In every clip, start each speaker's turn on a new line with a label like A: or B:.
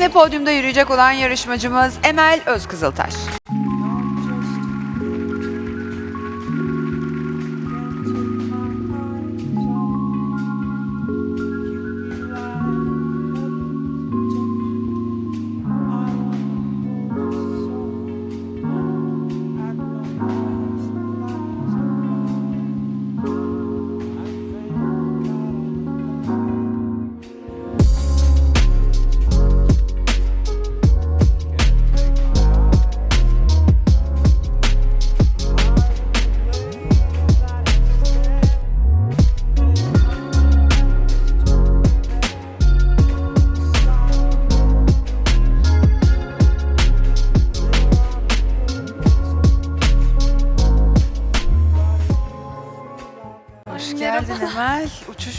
A: ve podyumda yürüyecek olan yarışmacımız Emel Özkızıltaş.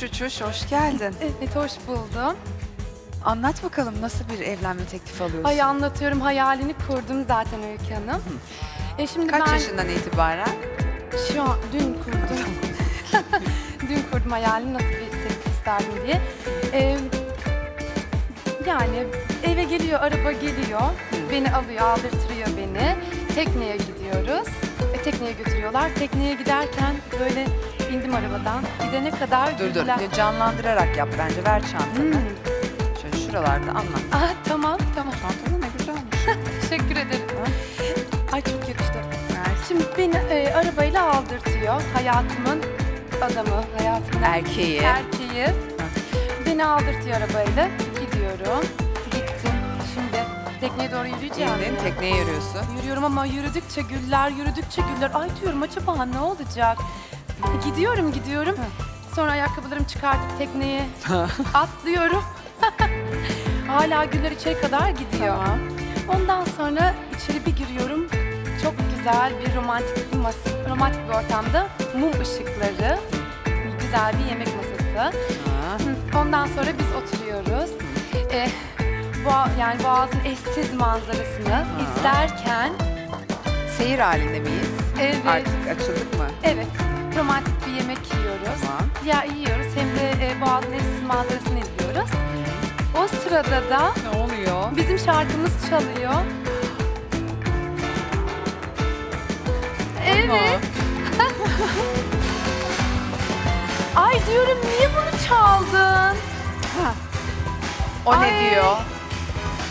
A: Uçuş uçuş, hoş geldin.
B: Evet hoş buldum.
A: Anlat bakalım nasıl bir evlenme teklifi alıyorsun?
B: Ay anlatıyorum hayalini kurdum zaten Öykü Hanım. E şimdi
A: Kaç
B: ben
A: yaşından itibaren?
B: şu an dün kurdum. dün kurdum hayalini nasıl bir teklif isterdim diye. E, yani eve geliyor, araba geliyor. Beni alıyor, aldırtırıyor beni. Tekneye gidiyoruz. E, tekneye götürüyorlar. Tekneye giderken böyle indim arabadan. Gidene kadar
A: Dur dur, bir canlandırarak yap bence. Ver çantanı.
B: Hmm.
A: Şöyle şuralarda anlat.
B: Ah, tamam, tamam.
A: Çantanı ne güzelmiş.
B: Teşekkür ederim. Ay çok yakıştı. Şimdi beni e, arabayla aldırtıyor. Hayatımın adamı, hayatımın
A: Erkeği.
B: erkeği. Beni aldırtıyor arabayla. Gidiyorum. Gittim. Şimdi tekneye doğru yürüyeceğim.
A: İndin, tekneye yürüyorsun.
B: Yürüyorum ama yürüdükçe güller, yürüdükçe güller. Ay diyorum acaba ne olacak? E, Gidiyorum, gidiyorum. Sonra ayakkabılarımı çıkartıp tekneye atlıyorum. Hala güller içeri kadar gidiyor. Ondan sonra içeri bir giriyorum. Çok güzel bir romantik bir mas- romantik bir ortamda mum ışıkları, güzel bir yemek masası. Hı, Ondan sonra biz oturuyoruz. Ee, boğa, yani Boğaz'ın eşsiz manzarasını izlerken
A: Seyir halinde miyiz?
B: evet,
A: Artık açıldık mı?
B: evet romantik bir yemek yiyoruz.
A: Tamam.
B: Ya yiyoruz hem de e, Boğaz'ın eşsiz manzarasını izliyoruz. O sırada da
A: Ne oluyor?
B: bizim şarkımız çalıyor. Evet. Ay diyorum niye bunu çaldın?
A: O ne
B: Ay.
A: diyor?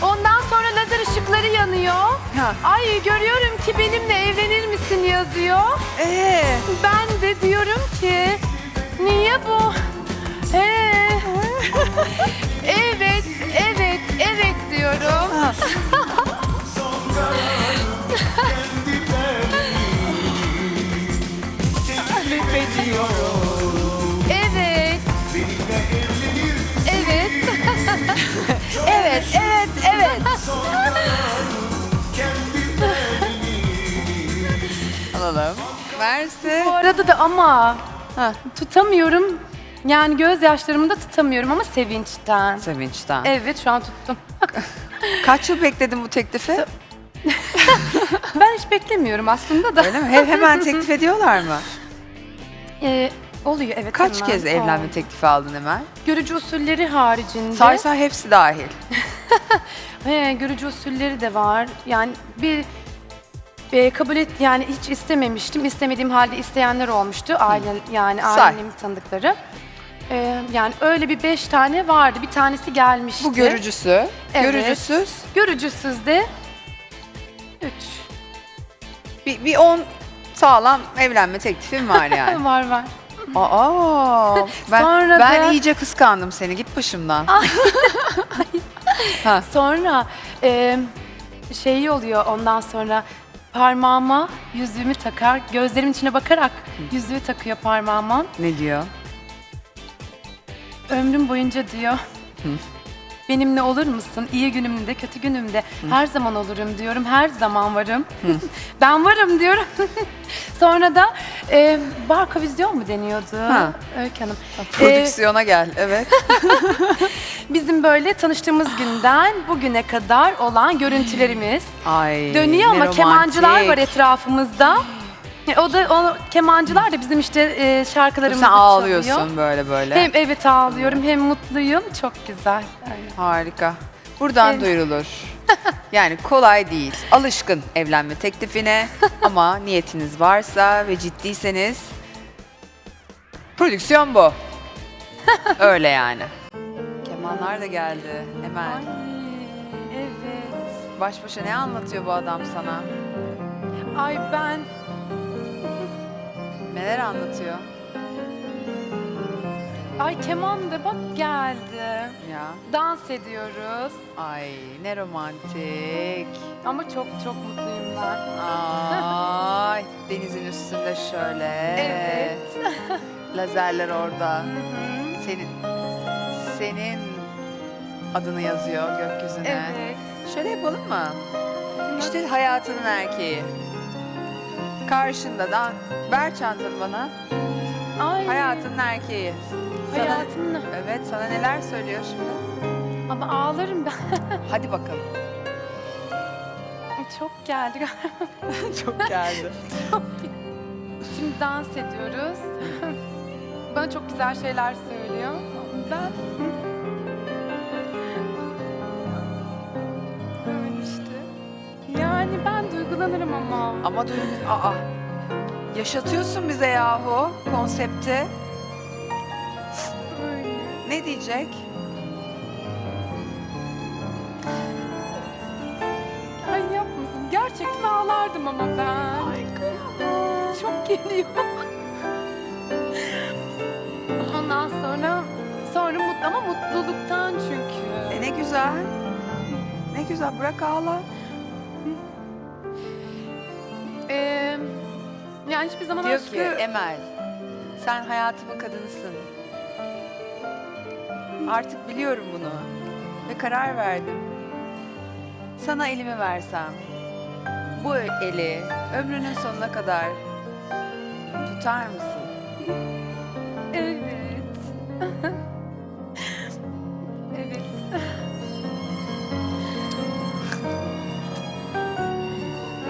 B: Ondan sonra lazer ışıkları yanıyor.
A: Ha.
B: Ay görüyorum ki benimle misin yazıyor.
A: Ee,
B: Ben de diyorum ki niye bu? Ee, evet, evet, evet diyorum.
A: Mersi.
B: Bu arada da ama
A: Ha.
B: tutamıyorum. Yani gözyaşlarımı da tutamıyorum ama sevinçten.
A: Sevinçten.
B: Evet şu an tuttum.
A: Kaç yıl bekledin bu teklifi?
B: Ben hiç beklemiyorum aslında da.
A: Öyle mi? He- hemen teklif ediyorlar mı?
B: Ee, oluyor evet.
A: Kaç
B: hemen.
A: kez evlenme
B: Aa.
A: teklifi aldın Emel?
B: Görücü usulleri haricinde.
A: Say hepsi dahil.
B: He, görücü usulleri de var. Yani bir e, kabul et yani hiç istememiştim. İstemediğim halde isteyenler olmuştu. Aile yani
A: Say.
B: ailemin tanıdıkları. Ee, yani öyle bir beş tane vardı. Bir tanesi gelmişti.
A: Bu görücüsü.
B: Evet.
A: Görücüsüz.
B: Görücüsüz de üç.
A: Bir, bir on sağlam evlenme teklifim var yani.
B: var var.
A: Aa, ben,
B: Sonra
A: ben
B: da-
A: iyice kıskandım seni. Git başımdan. ha.
B: Sonra e, şey oluyor ondan sonra parmağıma yüzüğümü takar. Gözlerimin içine bakarak yüzüğü takıyor parmağıma.
A: Ne diyor?
B: Ömrüm boyunca diyor. Benimle olur musun? İyi günümde, kötü günümde. Her zaman olurum diyorum. Her zaman varım. ben varım diyorum. Sonra da e, barko vizyon mu deniyordu?
A: Ha.
B: Öykü Hanım. E,
A: Prodüksiyona gel. Evet.
B: bizim böyle tanıştığımız günden bugüne kadar olan görüntülerimiz
A: Ay.
B: dönüyor
A: ne
B: ama kemancılar
A: romantik.
B: var etrafımızda. E, O da o kemancılar da bizim işte e, şarkılarımızı
A: Sen
B: çalıyor.
A: ağlıyorsun böyle böyle.
B: Hem evet ağlıyorum hem mutluyum. Çok güzel. Öyle.
A: Harika. Buradan
B: Evet.
A: duyurulur. Yani kolay değil. Alışkın evlenme teklifine ama niyetiniz varsa ve ciddiyseniz prodüksiyon bu. Öyle yani. Kemanlar da geldi hemen.
B: Ay evet.
A: Baş başa ne anlatıyor bu adam sana?
B: Ay ben
A: Neler anlatıyor?
B: Ay keman da bak geldi.
A: Ya.
B: Dans ediyoruz.
A: Ay ne romantik.
B: Ama çok çok mutluyum ben.
A: Ay denizin üstünde şöyle.
B: Evet.
A: Lazerler orada.
B: Hı hı.
A: Senin senin adını yazıyor gökyüzüne.
B: Evet.
A: Şöyle yapalım mı? İşte hayatının erkeği. Karşında da ver çantanı bana.
B: Ay.
A: Hayatının erkeği. Sana,
B: Hayatımın.
A: evet sana neler söylüyor şimdi?
B: Ama ağlarım ben.
A: Hadi bakalım.
B: çok geldi.
A: Çok geldi.
B: Şimdi dans ediyoruz. Bana çok güzel şeyler söylüyor. Ben Öyle işte. Yani ben duygulanırım ama.
A: Ama duyun, aa. Yaşatıyorsun bize yahu konsepti. Ne diyecek?
B: Ay yapmasın. Gerçekten ağlardım ama ben. Çok geliyor. Ondan sonra sonra mutlu ama mutluluktan çünkü.
A: E ne güzel. Ne güzel bırak ağla.
B: Ee, yani hiçbir zaman
A: Diyor
B: aşkı...
A: ki Emel sen hayatımın kadınısın. Artık biliyorum bunu ve karar verdim. Sana elimi versem bu eli ömrünün sonuna kadar tutar mısın?
B: Evet. evet.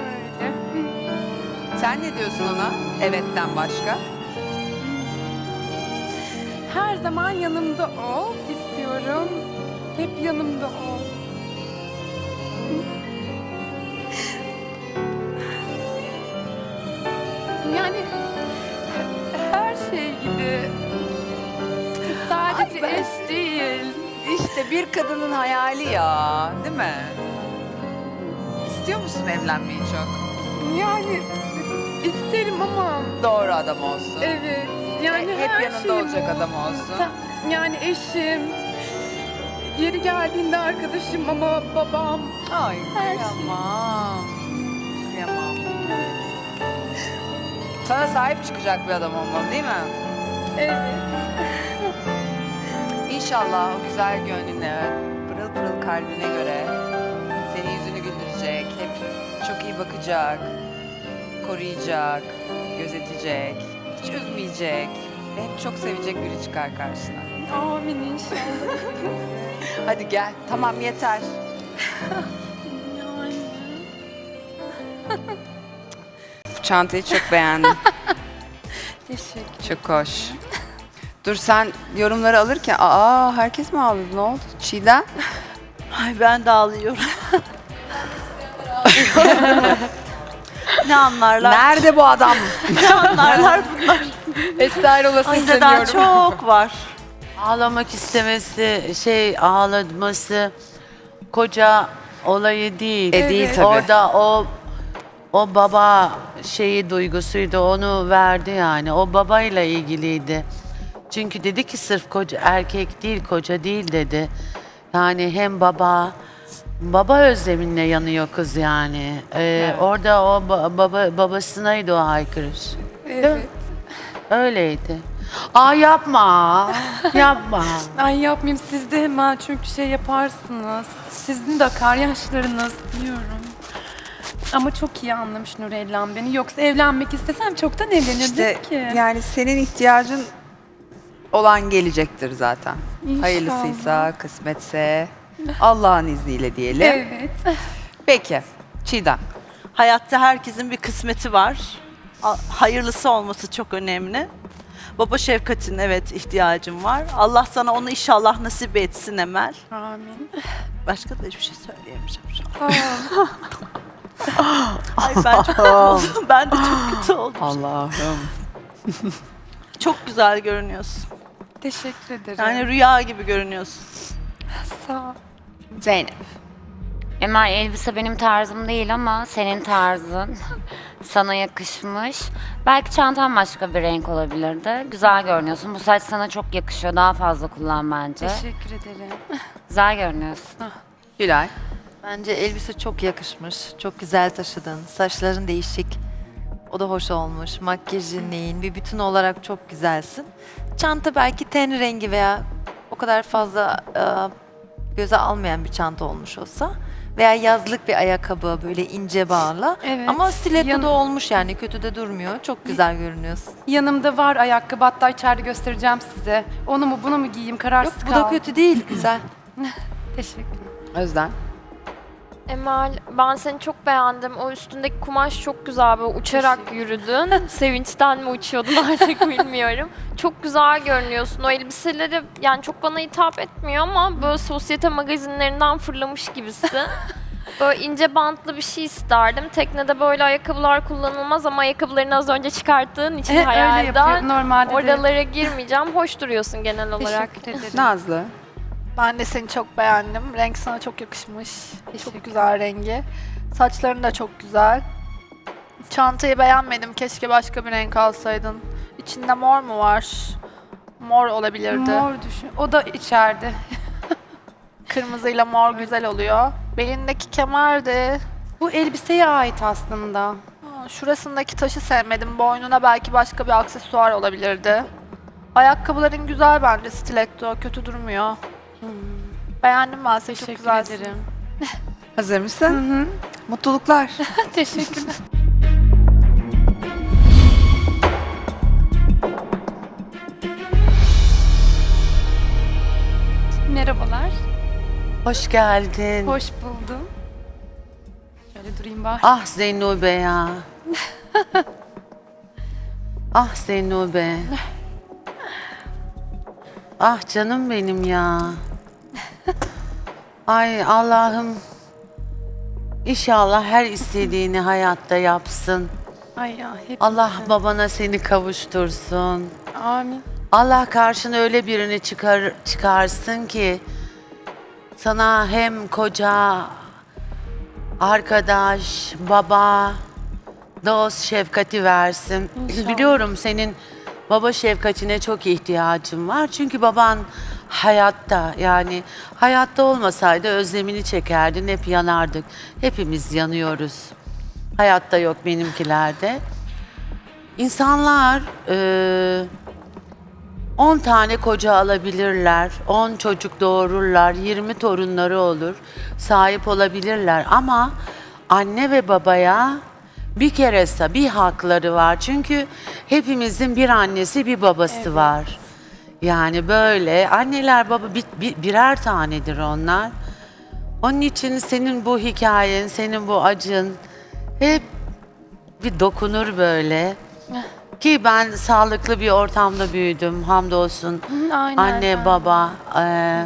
B: Öyle.
A: Sen ne diyorsun ona? Evetten başka.
B: Her zaman yanımda ol istiyorum. Hep yanımda ol. Yani her şey gibi. Sadece
A: Ay ben-
B: eş değil.
A: İşte bir kadının hayali ya, değil mi? İstiyor musun evlenmeyi çok?
B: Yani isterim ama
A: Doğru adam olsun.
B: evet. Yani
A: Hep
B: her
A: yanında
B: şeyim
A: olacak adam olsun.
B: Sa- Yani eşim. Yeri geldiğinde arkadaşım ama babam.
A: Ay
B: Her şey.
A: kıyamam. Kıyamam. Sana sahip çıkacak bir adam olmalı değil mi?
B: Evet.
A: İnşallah o güzel gönlüne, pırıl pırıl kalbine göre senin yüzünü güldürecek, hep çok iyi bakacak, koruyacak, gözetecek, hiç üzmeyecek ve hep çok sevecek biri çıkar karşına.
B: Amin inşallah.
A: Hadi gel, tamam yeter.
B: yani.
A: Bu çantayı çok beğendim,
B: Teşekkür.
A: çok hoş. Dur sen yorumları alırken, aa herkes mi ağladı, ne oldu? Çiğdem?
C: Ay ben de ağlıyorum. ne anlarlar?
A: Nerede bu adam?
C: Ne anlarlar bunlar?
B: Esra olasın
C: Bizde daha çok var.
D: Ağlamak istemesi, şey ağlaması koca olayı değil.
A: E, değil
B: Evet.
A: tabii.
D: Orada o o baba şeyi duygusuydu onu verdi yani. O babayla ilgiliydi. Çünkü dedi ki sırf koca erkek değil koca değil dedi. Yani hem baba baba özleminle yanıyor kız yani. Ee, Orada o ba- baba babasınaydı o haykırış.
B: Evet.
D: Öyleydi. Aa yapma. yapma.
B: Ay yapmayayım siz de hemen çünkü şey yaparsınız. Sizin de akar yaşlarınız diyorum. Ama çok iyi anlamış Nurellam beni. Yoksa evlenmek istesem çoktan evlenirdim
A: İşte
B: ki.
A: yani senin ihtiyacın olan gelecektir zaten.
B: İnşallah.
A: Hayırlısıysa, kısmetse, Allah'ın izniyle diyelim.
B: Evet.
A: Peki, Çiğdem.
C: Hayatta herkesin bir kısmeti var. A- Hayırlısı olması çok önemli. Baba şefkatin evet ihtiyacım var. Allah sana onu inşallah nasip etsin Emel.
B: Amin.
C: Başka da hiçbir şey söyleyemeyeceğim şu an. Ay ben çok kötü oldum. Ben de çok kötü oldum.
A: Allah'ım.
C: Çok güzel görünüyorsun.
B: Teşekkür ederim.
C: Yani rüya gibi görünüyorsun.
B: sağ ol.
A: Zeynep.
E: Emel elbise benim tarzım değil ama senin tarzın sana yakışmış. Belki çantan başka bir renk olabilirdi. Güzel görünüyorsun. Bu saç sana çok yakışıyor. Daha fazla kullan bence.
B: Teşekkür ederim.
E: Güzel görünüyorsun.
A: Gülay.
F: Bence elbise çok yakışmış. Çok güzel taşıdın. Saçların değişik. O da hoş olmuş. Makyajın neyin bir bütün olarak çok güzelsin. Çanta belki ten rengi veya o kadar fazla e, göze almayan bir çanta olmuş olsa veya yazlık bir ayakkabı böyle ince bağla.
B: Evet.
F: Ama stiletto
B: Yan-
F: da olmuş yani kötü de durmuyor. Çok güzel görünüyorsun.
B: Yanımda var ayakkabı hatta içeride göstereceğim size. Onu mu bunu mu giyeyim
F: Yok
B: kararsız
F: bu da
B: kaldım.
F: kötü değil. Güzel.
B: Teşekkür
A: Özden.
G: Emel, ben seni çok beğendim. O üstündeki kumaş çok güzel. Böyle uçarak yürüdün. Sevinçten mi uçuyordun artık bilmiyorum. Çok güzel görünüyorsun. O elbiseleri yani çok bana hitap etmiyor ama böyle sosyete magazinlerinden fırlamış gibisin. Böyle ince bantlı bir şey isterdim. Teknede böyle ayakkabılar kullanılmaz ama ayakkabılarını az önce çıkarttığın için
B: E, öyle yapıyor.
G: hayalden
B: Normalde de.
G: oralara girmeyeceğim. Hoş duruyorsun genel olarak.
B: Teşekkür ederim.
A: Nazlı.
H: Ben de seni çok beğendim. Renk sana çok yakışmış. Çok güzel rengi. Saçların da çok güzel. Çantayı beğenmedim. Keşke başka bir renk alsaydın. İçinde mor mu var? Mor olabilirdi.
B: Mor düşün. O da içeride.
H: Kırmızıyla mor güzel oluyor. Belindeki kemer de
B: Bu elbiseye ait aslında.
H: Şurasındaki taşı sevmedim. Boynuna belki başka bir aksesuar olabilirdi. Ayakkabıların güzel bence stiletto. Kötü durmuyor. Beğendim ben seni. Çok
B: Teşekkür
H: güzelsin.
B: ederim.
A: Hazır mısın? Mutluluklar.
B: Teşekkürler. Merhabalar.
D: Hoş geldin.
B: Hoş buldum. Şöyle durayım bari.
D: Ah Zeynube ya. ah Zeynube. Ah canım benim ya. Ay Allah'ım. İnşallah her istediğini hayatta yapsın.
B: Ay ya hep.
D: Allah babana seni kavuştursun.
B: Amin.
D: Allah karşına öyle birini çıkar çıkarsın ki sana hem koca, arkadaş, baba, dost şefkati versin.
B: İnşallah.
D: Biliyorum senin baba şefkatine çok ihtiyacın var. Çünkü baban hayatta yani hayatta olmasaydı özlemini çekerdin hep yanardık. Hepimiz yanıyoruz. Hayatta yok benimkilerde. İnsanlar eee 10 tane koca alabilirler, 10 çocuk doğururlar, 20 torunları olur, sahip olabilirler ama anne ve babaya bir keresa bir hakları var. Çünkü hepimizin bir annesi bir babası var. Yani böyle anneler baba bir, bir- birer tanedir onlar. Onun için senin bu hikayen, senin bu acın hep bir dokunur böyle. Ki ben sağlıklı bir ortamda büyüdüm hamdolsun.
B: Hı, Aynen.
D: Anne, baba. eee,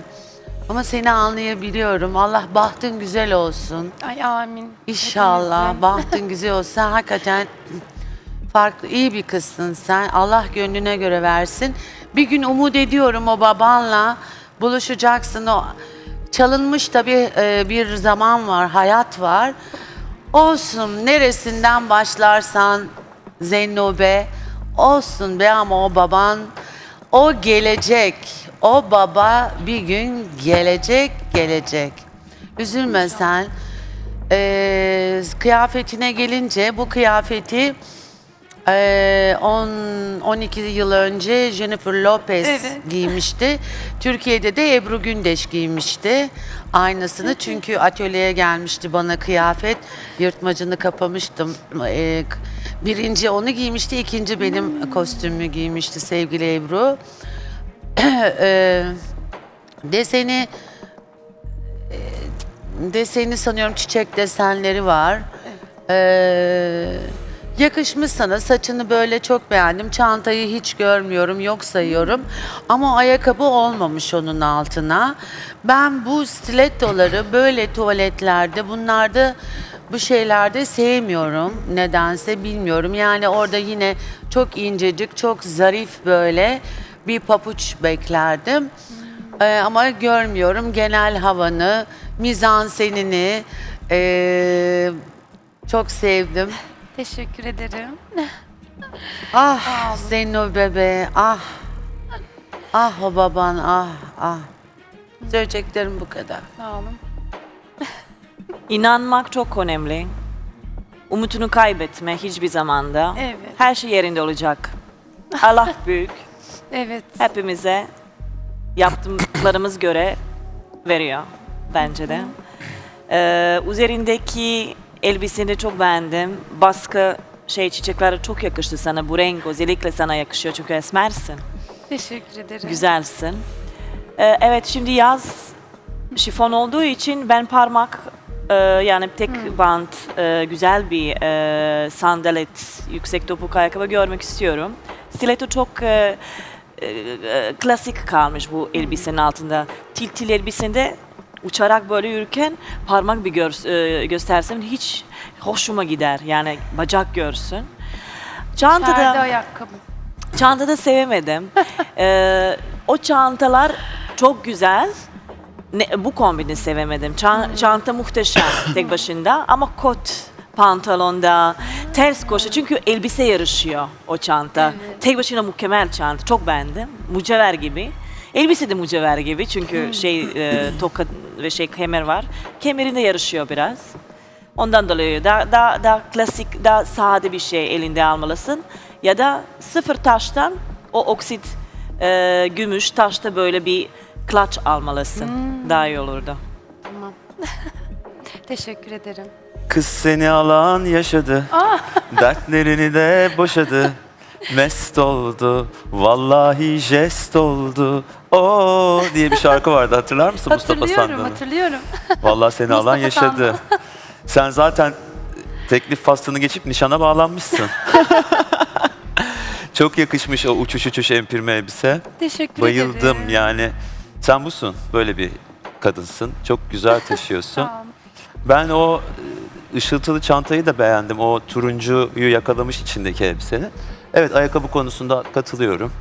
D: ama seni anlayabiliyorum. Allah bahtın güzel olsun.
B: Ay amin.
D: İnşallah
B: Hepimizin.
D: bahtın güzel. Sen hakikaten farklı, iyi bir kızsın sen. Allah gönlüne göre versin. Bir gün umut ediyorum o babanla buluşacaksın. O çalınmış tabii e, bir zaman var, hayat var. Olsun neresinden başlarsan Zennube olsun be ama o baban o gelecek. O baba bir gün gelecek, gelecek. Üzülme sen. Ee, kıyafetine gelince bu kıyafeti ee, 10 12 yıl önce Jennifer Lopez
B: Evet.
D: giymişti. Türkiye'de de Ebru Gündeş giymişti aynısını. Çünkü atölyeye gelmişti bana kıyafet. Yırtmacını kapamıştım. Ee, k- birinci onu giymişti, ikinci benim kostümümü giymişti sevgili Ebru. Ee, deseni e, deseni sanıyorum çiçek desenleri var. Ee, Yakışmış sana. Saçını böyle çok beğendim. Çantayı hiç görmüyorum, yok sayıyorum. Ama ayakkabı olmamış onun altına. Ben bu stilettoları böyle tuvaletlerde, bunlarda bu şeylerde sevmiyorum. Nedense bilmiyorum. Yani orada yine çok incecik, çok zarif böyle bir papuç beklerdim. Ee, ama görmüyorum genel havanı, mizansenini ee, çok sevdim.
B: Teşekkür ederim.
D: Ah senin o bebe, ah. Ah o baban, ah ah. Söyleyeceklerim bu kadar.
B: Sağ olun.
C: İnanmak çok önemli. Umutunu kaybetme hiçbir zamanda.
B: Evet.
C: Her şey yerinde olacak. Allah büyük.
B: Evet.
C: Hepimize yaptıklarımız göre veriyor bence de. Ee, üzerindeki elbiseni çok beğendim. Baskı şey çiçekleri çok yakıştı sana. Bu renk özellikle sana yakışıyor çünkü esmersin.
B: Teşekkür ederim.
C: Güzelsin. Ee, evet şimdi yaz şifon olduğu için ben parmak e, yani tek bant e, güzel bir e, sandalet yüksek topuk ayakkabı görmek istiyorum. Stiletto çok e, e, e, klasik kalmış bu elbisenin altında. Tiltil elbisende uçarak böyle yürürken parmak bir gör, e, göstersem hiç hoşuma gider. Yani bacak görsün. Çantada
B: Perde ayakkabı.
C: Çantada sevemedim. Ee, o çantalar çok güzel. Ne, bu kombini sevemedim. Ça- Çanta muhteşem tek başında ama kot pantolonda ters koşu çünkü elbise yarışıyor o çanta. Tek başına mükemmel çanta. Çok beğendim. Mücevher gibi. Elbise de mücevher gibi çünkü şey e, toka ve şey kemer var. Kemerinde yarışıyor biraz. Ondan dolayı daha, daha, daha klasik, daha sade bir şey elinde almalısın. Ya da sıfır taştan o oksit e, gümüş taşta böyle bir clutch almalısın. Daha iyi olurdu.
B: Tamam. Teşekkür ederim.
I: Kız seni alan yaşadı. Dertlerini de boşadı. Mest oldu. Vallahi jest oldu. O diye bir şarkı vardı hatırlar mısın Mustafa
B: hatırlıyorum,
I: Sandal'ın?
B: hatırlıyorum.
I: Vallahi seni alan yaşadı. Sen zaten teklif faslını geçip nişana bağlanmışsın. Çok yakışmış o uçuş uçuş empirme elbise.
B: Teşekkür
I: Bayıldım
B: ederim.
I: yani. Sen busun. Böyle bir kadınsın. Çok güzel taşıyorsun. Ben o e, ışıltılı çantayı da beğendim. O turuncuyu yakalamış içindeki elbisenin. Evet ayakkabı konusunda katılıyorum.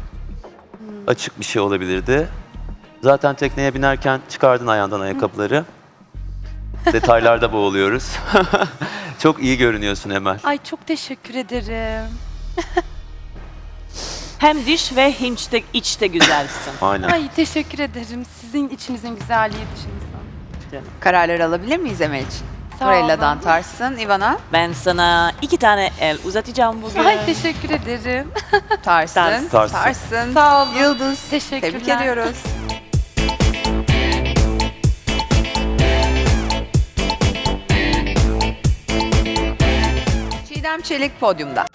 I: Açık bir şey olabilirdi. Zaten tekneye binerken çıkardın ayağından ayakkabıları. Detaylarda boğuluyoruz. Çok iyi görünüyorsun Emel.
B: Ay çok teşekkür ederim.
C: Hem diş ve hinçte içte güzelsin.
I: Aynen.
B: Ay teşekkür ederim. Sizin içinizin güzelliği dışınızdan.
A: Kararları alabilir miyiz Emel için?
B: Sağ
A: Morella'dan
B: olun.
A: Tarsın, Ivana
C: Ben sana iki tane el uzatacağım bugün.
B: Ay teşekkür ederim.
A: Tarsın.
C: Tarsın.
I: Tarsın.
A: Tarsın.
B: Sağ olun.
A: Yıldız.
B: Teşekkürler.
A: Tebrik ediyoruz. Çiğdem Çelik podyumda.